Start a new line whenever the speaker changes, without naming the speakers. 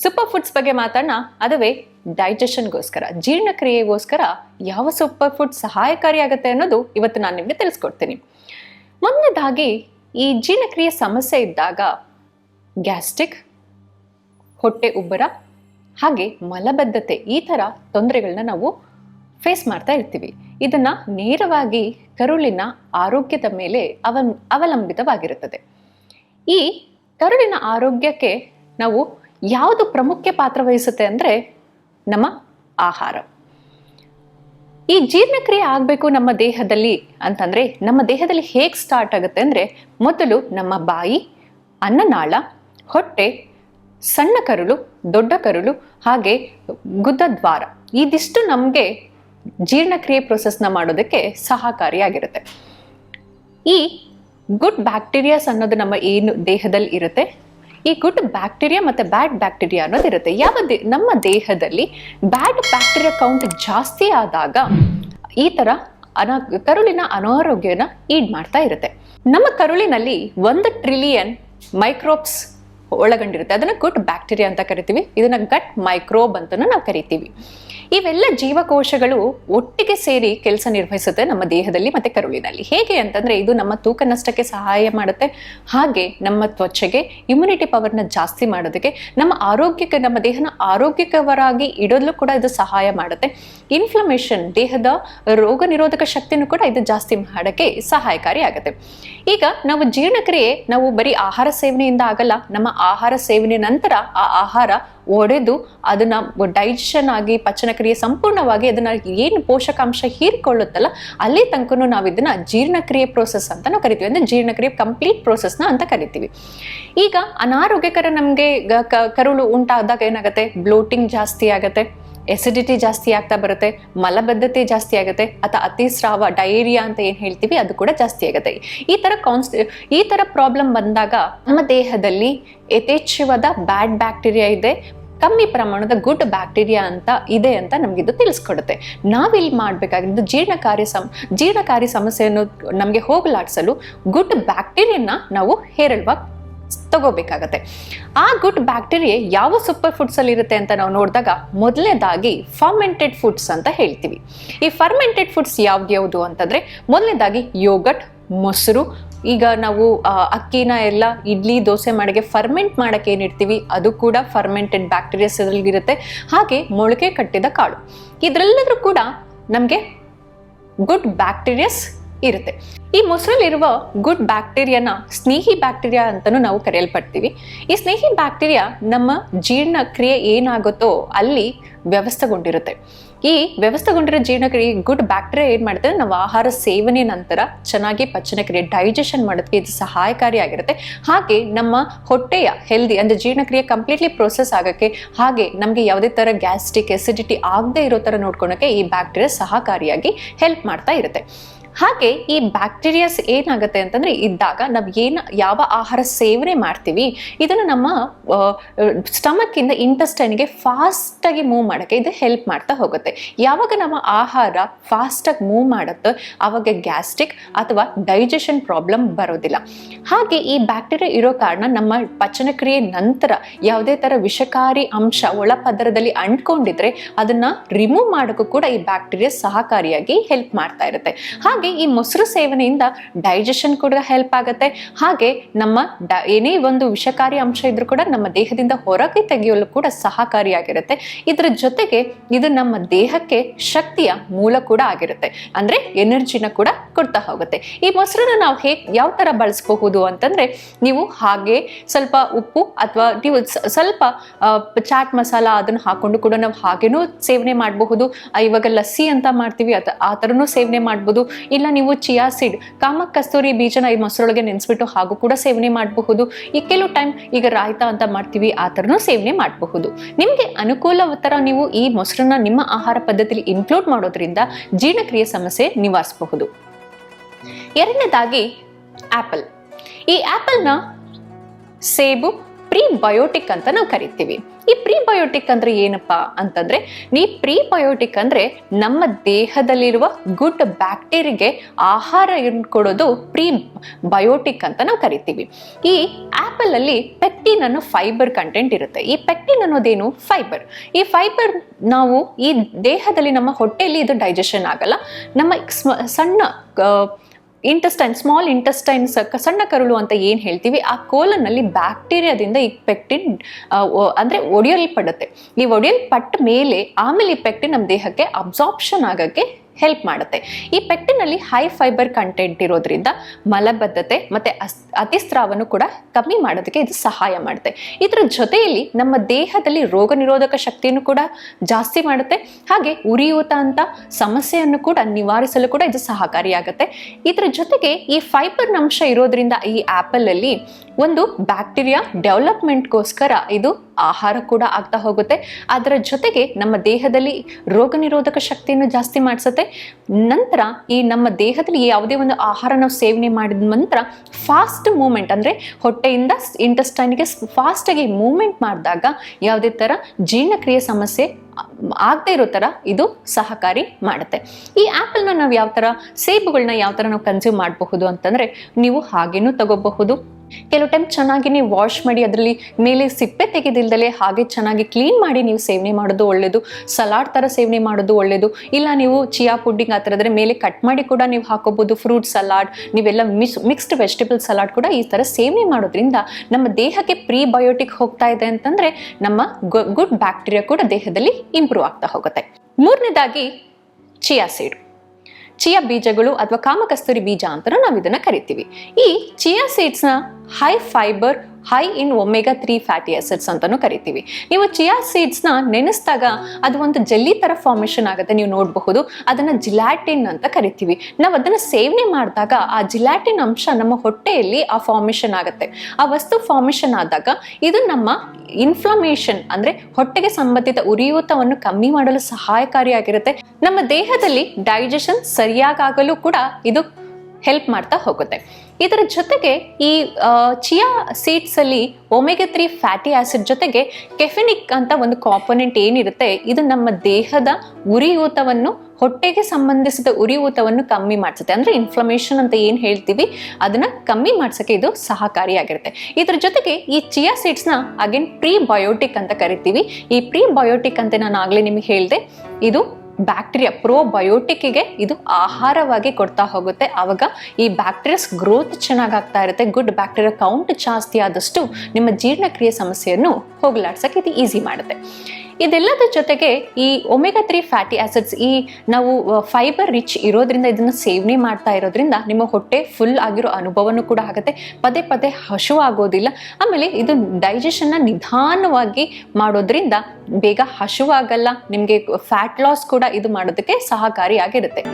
Super foods ಬಗ್ಗೆ ಮಾತಾಡೋಣ. ಅದುವೇ ಡೈಜೆಷನ್ಗೋಸ್ಕರ ಜೀರ್ಣಕ್ರಿಯೆಗೋಸ್ಕರ ಯಾವ ಸೂಪರ್ ಫುಡ್ ಸಹಾಯಕಾರಿಯಾಗುತ್ತೆ ಅನ್ನೋದು ಇವತ್ತು ನಾನು ನಿಮಗೆ ತಿಳಿಸ್ಕೊಡ್ತೀನಿ. ಮೊದಲನೇದಾಗಿ, ಈ ಜೀರ್ಣಕ್ರಿಯೆ ಸಮಸ್ಯೆ ಇದ್ದಾಗ ಗ್ಯಾಸ್ಟ್ರಿಕ್, ಹೊಟ್ಟೆ ಉಬ್ಬರ, ಹಾಗೆ ಮಲಬದ್ಧತೆ ಈ ಥರ ತೊಂದರೆಗಳನ್ನ ನಾವು ಫೇಸ್ ಮಾಡ್ತಾ ಇರ್ತೀವಿ. ಇದನ್ನ ನೇರವಾಗಿ ಕರುಳಿನ ಆರೋಗ್ಯದ ಮೇಲೆ ಅವ ಅವಲಂಬಿತವಾಗಿರುತ್ತದೆ. ಈ ಕರುಳಿನ ಆರೋಗ್ಯಕ್ಕೆ ನಾವು ಯಾವುದು ಪ್ರಮುಖ ಪಾತ್ರ ವಹಿಸುತ್ತೆ ಅಂದರೆ ನಮ್ಮ ಆಹಾರ. ಈ ಜೀರ್ಣಕ್ರಿಯೆ ಆಗಬೇಕು ನಮ್ಮ ದೇಹದಲ್ಲಿ ಅಂತಂದರೆ ನಮ್ಮ ದೇಹದಲ್ಲಿ ಹೇಗೆ ಸ್ಟಾರ್ಟ್ ಆಗುತ್ತೆ ಅಂದರೆ ಮೊದಲು ನಮ್ಮ ಬಾಯಿ, ಅನ್ನನಾಳ, ಹೊಟ್ಟೆ, ಸಣ್ಣ ಕರುಳು, ದೊಡ್ಡ ಕರುಳು, ಹಾಗೆ ಗುದದ್ವಾರ ಇದಿಷ್ಟು ನಮಗೆ ಜೀರ್ಣಕ್ರಿಯೆ ಪ್ರೊಸೆಸ್ನ ಮಾಡೋದಕ್ಕೆ ಸಹಕಾರಿಯಾಗಿರುತ್ತೆ. ಈ ಗುಡ್ ಬ್ಯಾಕ್ಟೀರಿಯಾಸ್ ಅನ್ನೋದು ನಮ್ಮ ಏನು ದೇಹದಲ್ಲಿ ಇರುತ್ತೆ ಈ ಗುಡ್ ಬ್ಯಾಕ್ಟೀರಿಯಾ ಮತ್ತು ಬ್ಯಾಡ್ ಬ್ಯಾಕ್ಟೀರಿಯಾ ಅನ್ನೋದು ಇರುತ್ತೆ. ಯಾವ ನಮ್ಮ ದೇಹದಲ್ಲಿ ಬ್ಯಾಡ್ ಬ್ಯಾಕ್ಟೀರಿಯಾ ಕೌಂಟ್ ಜಾಸ್ತಿ ಆದಾಗ ಈ ಥರ ಅನಾ, ಕರುಳಿನ ಅನಾರೋಗ್ಯನ ಈಡ್ ಮಾಡ್ತಾ ಇರುತ್ತೆ. ನಮ್ಮ ಕರುಳಿನಲ್ಲಿ ಒಂದು ಟ್ರಿಲಿಯನ್ ಮೈಕ್ರೋಬ್ಸ್ ಒಳಗೊಂಡಿರುತ್ತೆ. ಅದನ್ನು ಗುಡ್ ಬ್ಯಾಕ್ಟೀರಿಯಾ ಅಂತ ಕರಿತೀವಿ. ಇದನ್ನ ಗಟ್ ಮೈಕ್ರೋಬ್ ಅಂತ ನಾವು ಕರಿತೀವಿ. ಇವೆಲ್ಲ ಜೀವಕೋಶಗಳು ಒಟ್ಟಿಗೆ ಸೇರಿ ಕೆಲಸ ನಿರ್ವಹಿಸುತ್ತೆ ನಮ್ಮ ದೇಹದಲ್ಲಿ ಮತ್ತೆ ಕರುಳಿನಲ್ಲಿ ಹೇಗೆ ಅಂತಂದ್ರೆ ಇದು ನಮ್ಮ ತೂಕ ನಷ್ಟಕ್ಕೆ ಸಹಾಯ ಮಾಡುತ್ತೆ. ಹಾಗೆ ನಮ್ಮ ತ್ವಚೆಗೆ ಇಮ್ಯುನಿಟಿ ಪವರ್ನ ಜಾಸ್ತಿ ಮಾಡೋದಕ್ಕೆ ನಮ್ಮ ಆರೋಗ್ಯಕ್ಕೆ, ನಮ್ಮ ದೇಹನ ಆರೋಗ್ಯಕರವಾಗಿ ಇಡೋದಲು ಕೂಡ ಇದು ಸಹಾಯ ಮಾಡುತ್ತೆ. ಇನ್ಫ್ಲಮೇಷನ್ ದೇಹದ ರೋಗ ನಿರೋಧಕ ಶಕ್ತಿನೂ ಕೂಡ ಇದು ಜಾಸ್ತಿ ಮಾಡೋಕ್ಕೆ ಸಹಾಯಕಾರಿ ಆಗುತ್ತೆ. ಈಗ ನಾವು ಜೀರ್ಣಕ್ರಿಯೆ, ನಾವು ಬರೀ ಆಹಾರ ಸೇವನೆಯಿಂದ ಆಗಲ್ಲ, ನಮ್ಮ ಆಹಾರ ಸೇವನೆ ನಂತರ ಆ ಆಹಾರ ಒಡೆದು ಅದನ್ನ ಡೈಜೆಷನ್ ಆಗಿ, ಪಚನಕ್ರಿಯೆ ಸಂಪೂರ್ಣವಾಗಿ ಅದನ್ನ ಏನು ಪೋಷಕಾಂಶ ಹೀರಿಕೊಳ್ಳುತ್ತಲ್ಲ, ಅಲ್ಲಿ ತನಕನೂ ನಾವು ಇದನ್ನ ಜೀರ್ಣಕ್ರಿಯೆ ಪ್ರೋಸೆಸ್ ಅಂತ ನಾವು ಕರಿತೀವಿ. ಅಂದ್ರೆ ಜೀರ್ಣಕ್ರಿಯೆ ಕಂಪ್ಲೀಟ್ ಪ್ರೋಸೆಸ್ನ ಅಂತ ಕರಿತೀವಿ. ಈಗ ಅನಾರೋಗ್ಯಕರ ನಮಗೆ ಕರುಳು ಉಂಟಾದಾಗ ಏನಾಗುತ್ತೆ? ಬ್ಲೋಟಿಂಗ್ ಜಾಸ್ತಿ ಆಗುತ್ತೆ. ಎಸಿಡಿಟಿ ಜಾಸ್ತಿ ಆಗ್ತಾ ಬರುತ್ತೆ, ಮಲಬದ್ಧತೆ ಜಾಸ್ತಿ ಆಗುತ್ತೆ, ಅಥವಾ ಅತಿಸ್ರಾವ ಡೈರಿಯಾ ಅಂತ ಏನು ಹೇಳ್ತೀವಿ, ಅದು ಕೂಡ ಜಾಸ್ತಿ ಆಗುತ್ತೆ. ಈ ಥರ ಕಾನ್ಸ್ ಈ ಥರ ಪ್ರಾಬ್ಲಮ್ ಬಂದಾಗ ನಮ್ಮ ದೇಹದಲ್ಲಿ ಯಥೇಚ್ಛವಾದ ಬ್ಯಾಡ್ ಬ್ಯಾಕ್ಟೀರಿಯಾ ಇದೆ, ಕಮ್ಮಿ ಪ್ರಮಾಣದ ಗುಡ್ ಬ್ಯಾಕ್ಟೀರಿಯಾ ಅಂತ ಇದೆ ಅಂತ ನಮಗಿದು ತಿಳಿಸ್ಕೊಡುತ್ತೆ. ನಾವಿಲ್ಲಿ ಮಾಡಬೇಕಾಗಿದ್ದು ಜೀರ್ಣಕಾರಿ ಸಮ ಜೀರ್ಣಕಾರಿ ಸಮಸ್ಯೆಯನ್ನು ನಮಗೆ ಹೋಗಲಾಡಿಸಲು ಗುಡ್ ಬ್ಯಾಕ್ಟೀರಿಯನ್ನ ನಾವು ಹೇರಳವಾಗಿ ತಗೋಬೇಕಾಗತ್ತೆ. ಆ ಗುಡ್ ಬ್ಯಾಕ್ಟೀರಿಯಾ ಯಾವ ಸೂಪರ್ ಫುಡ್ಸ್ ಅಲ್ಲಿ ಇರುತ್ತೆ ಅಂತ ನಾವು ನೋಡಿದಾಗ ಮೊದಲನೇದಾಗಿ ಫರ್ಮೆಂಟೆಡ್ ಫುಡ್ಸ್ ಅಂತ ಹೇಳ್ತೀವಿ. ಈ ಫರ್ಮೆಂಟೆಡ್ ಫುಡ್ಸ್ ಯಾವ್ದ್ಯಾವುದು ಅಂತಂದ್ರೆ ಮೊದಲನೇದಾಗಿ ಯೋಗಟ್ ಮೊಸರು, ಈಗ ನಾವು ಅಕ್ಕಿನ ಎಲ್ಲ ಇಡ್ಲಿ, ದೋಸೆ ಮಾಡಿಗೆ ಫರ್ಮೆಂಟ್ ಮಾಡಕ್ಕೆ ಏನಿಡ್ತೀವಿ ಅದು ಕೂಡ ಫರ್ಮೆಂಟೆಡ್ ಬ್ಯಾಕ್ಟೀರಿಯಾಸ್ ಇರುತ್ತೆ ಹಾಗೆ ಮೊಳಕೆ ಕಟ್ಟಿದ ಕಾಳು. ಇದರೆಲ್ಲರೂ ಕೂಡ ನಮಗೆ ಗುಡ್ ಬ್ಯಾಕ್ಟೀರಿಯಾಸ್ ಇರುತ್ತೆ. ಈ ಮೊಸರಲ್ಲಿರುವ ಗುಡ್ ಬ್ಯಾಕ್ಟೀರಿಯಾನ ಸ್ನೇಹಿ ಬ್ಯಾಕ್ಟೀರಿಯಾ ಅಂತಲೂ ನಾವು ಕರೆಯಲ್ಪಡ್ತೀವಿ. ಈ ಸ್ನೇಹಿ ಬ್ಯಾಕ್ಟೀರಿಯಾ ನಮ್ಮ ಜೀರ್ಣಕ್ರಿಯೆ ಏನಾಗುತ್ತೋ ಅಲ್ಲಿ ವ್ಯವಸ್ಥೆಗೊಂಡಿರುತ್ತೆ. ಈ ವ್ಯವಸ್ಥೆಗೊಂಡಿರೋ ಜೀರ್ಣಕ್ರಿಯೆ ಗುಡ್ ಬ್ಯಾಕ್ಟೀರಿಯಾ ಏನು ಮಾಡುತ್ತೆ ನಾವು ಆಹಾರ ಸೇವನೆ ನಂತರ ಚೆನ್ನಾಗಿ ಪಚನಕ್ರಿಯೆ ಡೈಜೆಷನ್ ಮಾಡೋದಕ್ಕೆ ಇದು ಸಹಾಯಕಾರಿಯಾಗಿರುತ್ತೆ. ಹಾಗೆ ನಮ್ಮ ಹೊಟ್ಟೆಯ ಹೆಲ್ದಿ ಅಂದರೆ ಜೀರ್ಣಕ್ರಿಯೆ ಕಂಪ್ಲೀಟ್ಲಿ ಪ್ರೊಸೆಸ್ ಆಗೋಕ್ಕೆ, ಹಾಗೆ ನಮಗೆ ಯಾವುದೇ ಥರ ಗ್ಯಾಸ್ಟ್ರಿಕ್ ಎಸಿಡಿಟಿ ಆಗದೆ ಇರೋ ಥರ ನೋಡ್ಕೊಳಕ್ಕೆ ಈ ಬ್ಯಾಕ್ಟೀರಿಯಾ ಸಹಕಾರಿಯಾಗಿ ಹೆಲ್ಪ್ ಮಾಡ್ತಾ ಇರುತ್ತೆ. ಹಾಗೆ ಈ ಬ್ಯಾಕ್ಟೀರಿಯಾಸ್ ಏನಾಗುತ್ತೆ ಅಂತಂದ್ರೆ ಇದ್ದಾಗ ನಾವು ಏನು, ಯಾವ ಆಹಾರ ಸೇವನೆ ಮಾಡ್ತೀವಿ, ಇದನ್ನು ನಮ್ಮ ಸ್ಟಮಕ್ ಇಂದ ಇಂಟೆಸ್ಟೈನ್ಗೆ ಫಾಸ್ಟ್ ಆಗಿ ಮೂವ್ ಮಾಡಕ್ಕೆ ಇದು ಹೆಲ್ಪ್ ಮಾಡ್ತಾ ಹೋಗುತ್ತೆ. ಯಾವಾಗ ನಮ್ಮ ಆಹಾರ ಫಾಸ್ಟ್ ಆಗಿ ಮೂವ್ ಮಾಡುತ್ತೋ ಅವಾಗ ಗ್ಯಾಸ್ಟ್ರಿಕ್ ಅಥವಾ ಡೈಜೆಷನ್ ಪ್ರಾಬ್ಲಮ್ ಬರೋದಿಲ್ಲ. ಹಾಗೆ ಈ ಬ್ಯಾಕ್ಟೀರಿಯಾ ಇರೋ ಕಾರಣ ನಮ್ಮ ಪಚನಕ್ರಿಯೆ ನಂತರ ಯಾವುದೇ ತರ ವಿಷಕಾರಿ ಅಂಶ ಒಳಪದರದಲ್ಲಿ ಅಂಟ್ಕೊಂಡಿದ್ರೆ ಅದನ್ನ ರಿಮೂವ್ ಮಾಡೋಕ್ಕೂ ಕೂಡ ಈ ಬ್ಯಾಕ್ಟೀರಿಯಾ ಸಹಕಾರಿಯಾಗಿ ಹೆಲ್ಪ್ ಮಾಡ್ತಾ ಇರುತ್ತೆ. ಹಾಗೆ ಈ ಮೊಸರು ಸೇವನೆಯಿಂದ ಡೈಜೆಷನ್ ಕೂಡ ಹೆಲ್ಪ್ ಆಗುತ್ತೆ. ಹಾಗೆ ನಮ್ಮ ಏನೇ ಒಂದು ವಿಷಕಾರಿ ಅಂಶ ಇದ್ರೂ ಕೂಡ ನಮ್ಮ ದೇಹದಿಂದ ಹೊರಗೆ ತೆಗೆಯಲು ಕೂಡ ಸಹಕಾರಿಯಾಗಿರುತ್ತೆ. ಇದರ ಜೊತೆಗೆ ಇದು ನಮ್ಮ ದೇಹಕ್ಕೆ ಶಕ್ತಿಯ ಮೂಲ ಕೂಡ ಆಗಿರುತ್ತೆ. ಅಂದ್ರೆ ಎನರ್ಜಿನ ಕೂಡ ಕೊಡ್ತಾ ಹೋಗುತ್ತೆ. ಈ ಮೊಸರನ್ನ ನಾವು ಹೇಗ್, ಯಾವ ತರ ಬಳಸಬಹುದು ಅಂತಂದ್ರೆ, ನೀವು ಹಾಗೆ ಸ್ವಲ್ಪ ಉಪ್ಪು ಅಥವಾ ನೀವು ಸ್ವಲ್ಪ ಚಾಟ್ ಮಸಾಲ ಅದನ್ನು ಹಾಕೊಂಡು ಕೂಡ ನಾವು ಹಾಗೇನೂ ಸೇವನೆ ಮಾಡಬಹುದು. ಇವಾಗ ಲಸ್ಸಿ ಅಂತ ಮಾಡ್ತೀವಿ ಆ ಥರನೂ ಸೇವನೆ ಮಾಡ್ಬೋದು. ಇಲ್ಲ ನೀವು ಚಿಯಾ ಸೀಡ್, ಕಾಮ ಕಸ್ತೂರಿ ಬೀಜನ ಈ ಮೊಸರೊಳಗೆ ನೆನೆಸ್ಬಿಟ್ಟು ಹಾಗೂ ಕೂಡ ಸೇವನೆ ಮಾಡಬಹುದು. ಈ ಕೆಲವು ಟೈಮ್ ಈಗ ರಾಯ್ತ ಅಂತ ಮಾಡ್ತೀವಿ, ಆ ಥರನೂ ಸೇವನೆ ಮಾಡಬಹುದು. ನಿಮಗೆ ಅನುಕೂಲ ಥರ ನೀವು ಈ ಮೊಸರನ್ನ ನಿಮ್ಮ ಆಹಾರ ಪದ್ಧತಿಯಲ್ಲಿ ಇನ್ಕ್ಲೂಡ್ ಮಾಡೋದ್ರಿಂದ ಜೀರ್ಣಕ್ರಿಯೆ ಸಮಸ್ಯೆ ನಿವಾರಿಸಬಹುದು. ಎರಡನೇದಾಗಿ ಆಪಲ್. ಈ ಆಪಲ್ನ ಸೇಬು ಪ್ರೀಬಯೋಟಿಕ್ ಅಂತ ನಾವು ಕರಿತೀವಿ. ಈ ಪ್ರೀಬಯೋಟಿಕ್ ಅಂದ್ರೆ ಏನಪ್ಪಾ ಅಂತಂದ್ರೆ, ಈ ಪ್ರೀಬಯೋಟಿಕ್ ಅಂದ್ರೆ ನಮ್ಮ ದೇಹದಲ್ಲಿರುವ ಗುಡ್ ಬ್ಯಾಕ್ಟೀರಿಯಾಗೆ ಆಹಾರ ಕೊಡೋದು ಪ್ರೀ ಬಯೋಟಿಕ್ ಅಂತ ನಾವು ಕರಿತೀವಿ. ಈ ಆಪಲ್ ಅಲ್ಲಿ ಪೆಕ್ಟಿನ್ ಅನ್ನೋ ಫೈಬರ್ ಕಂಟೆಂಟ್ ಇರುತ್ತೆ. ಈ ಪೆಕ್ಟಿನ್ ಅನ್ನೋದೇನು? ಫೈಬರ್. ಈ ಫೈಬರ್ ನಾವು ಈ ದೇಹದಲ್ಲಿ ನಮ್ಮ ಹೊಟ್ಟೆಯಲ್ಲಿ ಇದು ಡೈಜೆಷನ್ ಆಗಲ್ಲ. ನಮ್ಮ ಸಣ್ಣ ಇಂಟೆಸ್ಟೈನ್ ಸ್ಮಾಲ್ ಇಂಟೆಸ್ಟೈನ್ಸ್ ಸಣ್ಣ ಕರುಳು ಅಂತ ಏನು ಹೇಳ್ತೀವಿ, ಆ ಕೋಲನ್ನಲ್ಲಿ ಬ್ಯಾಕ್ಟೀರಿಯಾದಿಂದ ಈ ಪೆಕ್ಟಿನ್ ಅಂದರೆ ಒಡೆಯಲ್ಪಡುತ್ತೆ. ಈ ಒಡೆಯಲ್ಪಟ್ಟ ಮೇಲೆ ಆಮೇಲೆ ಈ ಪೆಕ್ಟಿನ್ ನಮ್ಮ ದೇಹಕ್ಕೆ ಅಬ್ಸಾರ್ಪ್ಷನ್ ಆಗೋಕ್ಕೆ ಹೆಲ್ಪ್ ಮಾಡುತ್ತೆ. ಈ ಪೆಟ್ಟಿನಲ್ಲಿ ಹೈ ಫೈಬರ್ ಕಂಟೆಂಟ್ ಇರೋದ್ರಿಂದ ಮಲಬದ್ಧತೆ ಮತ್ತೆ ಅಸ್- ಅತಿಸ್ರಾವನು ಕೂಡ ಕಮ್ಮಿ ಮಾಡೋದಕ್ಕೆ ಇದು ಸಹಾಯ ಮಾಡುತ್ತೆ. ಇದರ ಜೊತೆಯಲ್ಲಿ ನಮ್ಮ ದೇಹದಲ್ಲಿ ರೋಗ ನಿರೋಧಕ ಶಕ್ತಿಯನ್ನು ಕೂಡ ಜಾಸ್ತಿ ಮಾಡುತ್ತೆ. ಹಾಗೆ ಉರಿಯೂತ ಅಂತ ಸಮಸ್ಯೆಯನ್ನು ಕೂಡ ನಿವಾರಿಸಲು ಕೂಡ ಇದು ಸಹಕಾರಿಯಾಗುತ್ತೆ. ಇದರ ಜೊತೆಗೆ ಈ ಫೈಬರ್ ಅಂಶ ಇರೋದ್ರಿಂದ ಈ ಆಪಲ್ ಅಲ್ಲಿ ಒಂದು ಬ್ಯಾಕ್ಟೀರಿಯಾ ಡೆವಲಪ್ಮೆಂಟ್ಗೋಸ್ಕರ ಇದು ಆಹಾರ ಕೂಡ ಆಗ್ತಾ ಹೋಗುತ್ತೆ. ಅದರ ಜೊತೆಗೆ ನಮ್ಮ ದೇಹದಲ್ಲಿ ರೋಗ ನಿರೋಧಕ ಶಕ್ತಿಯನ್ನು ಜಾಸ್ತಿ ಮಾಡಿಸುತ್ತೆ. ನಂತರ ಈ ನಮ್ಮ ದೇಹದಲ್ಲಿ ಯಾವುದೇ ಒಂದು ಆಹಾರ ನಾವು ಸೇವನೆ ಮಾಡಿದ ನಂತರ ಫಾಸ್ಟ್ ಮೂಮೆಂಟ್ ಅಂದರೆ ಹೊಟ್ಟೆಯಿಂದ ಇಂಟೆಸ್ಟೈನ್ಗೆ ಫಾಸ್ಟಾಗಿ ಮೂಮೆಂಟ್ ಮಾಡಿದಾಗ ಯಾವುದೇ ಥರ ಜೀರ್ಣಕ್ರಿಯೆ ಸಮಸ್ಯೆ ಆಗದೆ ಇರೋ ಥರ ಇದು ಸಹಕಾರಿ ಮಾಡುತ್ತೆ. ಈ ಆ್ಯಪಲ್ನ ನಾವು ಯಾವ ಥರ ಸೇಬುಗಳನ್ನ ಯಾವ ಥರ ನಾವು ಕನ್ಸ್ಯೂಮ್ ಮಾಡಬಹುದು ಅಂತಂದರೆ ನೀವು ಹಾಗೇನೂ ತಗೋಬಹುದು. ಕೆಲವು ಟೈಮ್ ಚೆನ್ನಾಗಿ ನೀವು ವಾಶ್ ಮಾಡಿ ಅದರಲ್ಲಿ ಮೇಲೆ ಸಿಪ್ಪೆ ತೆಗೆದಿಲ್ದಲೆ ಹಾಗೆ ಚೆನ್ನಾಗಿ ಕ್ಲೀನ್ ಮಾಡಿ ನೀವು ಸೇವನೆ ಮಾಡೋದು ಒಳ್ಳೆಯದು ಸಲಾಡ್ ಥರ ಸೇವನೆ ಮಾಡೋದು ಒಳ್ಳೆಯದು ಇಲ್ಲ ನೀವು ಚಿಯಾ ಪುಡ್ಡಿಂಗ್ ಆ ಥರದ್ರೆ ಮೇಲೆ ಕಟ್ ಮಾಡಿ ಕೂಡ ನೀವು ಹಾಕೋಬೋದು. ಫ್ರೂಟ್ ಸಲಾಡ್ ನೀವೆಲ್ಲ ಮಿಸ್ ಮಿಕ್ಸ್ಡ್ ವೆಜಿಟೇಬಲ್ ಸಲಾಡ್ ಕೂಡ ಈ ಥರ ಸೇವನೆ ಮಾಡೋದ್ರಿಂದ ನಮ್ಮ ದೇಹಕ್ಕೆ ಪ್ರೀಬಯೋಟಿಕ್ ಹೋಗ್ತಾ ಇದೆ ಅಂತಂದರೆ ನಮ್ಮ ಗುಡ್ ಬ್ಯಾಕ್ಟೀರಿಯಾ ಕೂಡ ದೇಹದಲ್ಲಿ ಇಂಪ್ರೂವ್ ಆಗ್ತಾ ಹೋಗುತ್ತೆ. ಮೂರನೇದಾಗಿ ಚಿಯಾ ಸೀಡ್ ಚಿಯಾ ಬೀಜಗಳು ಅಥವಾ ಕಾಮಕಸ್ತೂರಿ ಬೀಜ ಅಂತ ನಾವು ಇದನ್ನ ಕರಿತೀವಿ. ಈ chia ಸೀಡ್ಸ್ನ high fibre high in omega three fatty acids ಅಂತಾನು ಕರಿತೀವಿ. ನೀವು ಚಿಯಾ ಸೀಡ್ಸ್ನ ನೆನೆಸಿದಾಗ ಅದು ಒಂದು ಜೆಲ್ಲಿ ತರ ಫಾರ್ಮೇಷನ್ ಆಗುತ್ತೆ, ನೀವು ನೋಡಬಹುದು. ಅದನ್ನ ಜಿಲಾಟಿನ್ ಅಂತ ಕರಿತೀವಿ. ನಾವು ಅದನ್ನ ಸೇವನೆ ಮಾಡಿದಾಗ ಆ ಜಿಲಾಟಿನ್ ಅಂಶ ನಮ್ಮ ಹೊಟ್ಟೆಯಲ್ಲಿ ಆ ಫಾರ್ಮೇಷನ್ ಆಗುತ್ತೆ. ಆ ವಸ್ತು ಫಾರ್ಮೇಷನ್ ಆದಾಗ ಇದು ನಮ್ಮ ಇನ್ಫ್ಲಮೇಷನ್ ಅಂದ್ರೆ ಹೊಟ್ಟೆಗೆ ಸಂಬಂಧಿತ ಉರಿಯೂತವನ್ನು ಕಮ್ಮಿ ಮಾಡಲು ಸಹಾಯಕಾರಿಯಾಗಿರುತ್ತೆ. ನಮ್ಮ ದೇಹದಲ್ಲಿ ಡೈಜೆಷನ್ ಸರಿಯಾಗಲು ಕೂಡ ಇದು ಹೆಲ್ಪ್ ಮಾಡ್ತಾ ಹೋಗುತ್ತೆ. ಇದರ ಜೊತೆಗೆ ಈ ಚಿಯಾ ಸೀಡ್ಸ್ ಅಲ್ಲಿ ಒಮೆಗಾ ತ್ರೀ ಫ್ಯಾಟಿ ಆಸಿಡ್ ಜೊತೆಗೆ ಕೆಫಿನಿಕ್ ಅಂತ ಒಂದು ಕಾಂಪೊನೆಂಟ್ ಏನಿರುತ್ತೆ, ಇದು ನಮ್ಮ ದೇಹದ ಉರಿಯೂತವನ್ನು, ಹೊಟ್ಟೆಗೆ ಸಂಬಂಧಿಸಿದ ಉರಿಯೂತವನ್ನು ಕಮ್ಮಿ ಮಾಡಿಸುತ್ತೆ. ಅಂದ್ರೆ ಇನ್ಫ್ಲಮೇಷನ್ ಅಂತ ಏನು ಹೇಳ್ತೀವಿ, ಅದನ್ನ ಕಮ್ಮಿ ಮಾಡ್ಸಕ್ಕೆ ಇದು ಸಹಕಾರಿಯಾಗಿರುತ್ತೆ. ಇದರ ಜೊತೆಗೆ ಈ ಚಿಯಾ ಸೀಡ್ಸ್ನ ಅಗೇನ್ ಪ್ರೀ ಬಯೋಟಿಕ್ ಅಂತ ಕರಿತೀವಿ. ಈ ಪ್ರೀ ಬಯೋಟಿಕ್ ಅಂತ ನಾನು ಆಗ್ಲೇ ನಿಮಗೆ ಹೇಳಿದೆ, ಇದು ಬ್ಯಾಕ್ಟೀರಿಯಾ ಪ್ರೋಬಯೋಟಿಕ್ಗೆ ಇದು ಆಹಾರವಾಗಿ ಕೊಡ್ತಾ ಹೋಗುತ್ತೆ. ಆವಾಗ ಈ ಬ್ಯಾಕ್ಟೀರಿಯಾಸ್ ಗ್ರೋತ್ ಚೆನ್ನಾಗಾಗ್ತಾ ಇರುತ್ತೆ. ಗುಡ್ ಬ್ಯಾಕ್ಟೀರಿಯಾ ಕೌಂಟ್ ಜಾಸ್ತಿ ಆದಷ್ಟು ನಿಮ್ಮ ಜೀರ್ಣಕ್ರಿಯೆ ಸಮಸ್ಯೆಯನ್ನು ಹೋಗಲಾಡ್ಸಕ್ಕೆ ಇದು ಈಸಿ ಮಾಡುತ್ತೆ. ಇದೆಲ್ಲದ ಜೊತೆಗೆ ಈ ಒಮೆಗಾ ತ್ರೀ ಫ್ಯಾಟಿ ಆಸಿಡ್ಸ್ ಈ ನಾವು ಫೈಬರ್ ರಿಚ್ ಇರೋದ್ರಿಂದ ಇದನ್ನು ಸೇವನೆ ಮಾಡ್ತಾ ಇರೋದ್ರಿಂದ ನಿಮ್ಮ ಹೊಟ್ಟೆ ಫುಲ್ ಆಗಿರೋ ಅನುಭವನೂ ಕೂಡ ಆಗುತ್ತೆ. ಪದೇ ಪದೇ ಹಸು ಆಗೋದಿಲ್ಲ ಆಮೇಲೆ ಇದು ಡೈಜೆಷನ್ನ ನಿಧಾನವಾಗಿ ಮಾಡೋದ್ರಿಂದ ಬೇಗ ಹಸುವಾಗಲ್ಲ ನಿಮಗೆ ಫ್ಯಾಟ್ ಲಾಸ್ ಕೂಡ ಇದು ಮಾಡೋದಕ್ಕೆ ಸಹಕಾರಿಯಾಗಿರುತ್ತೆ.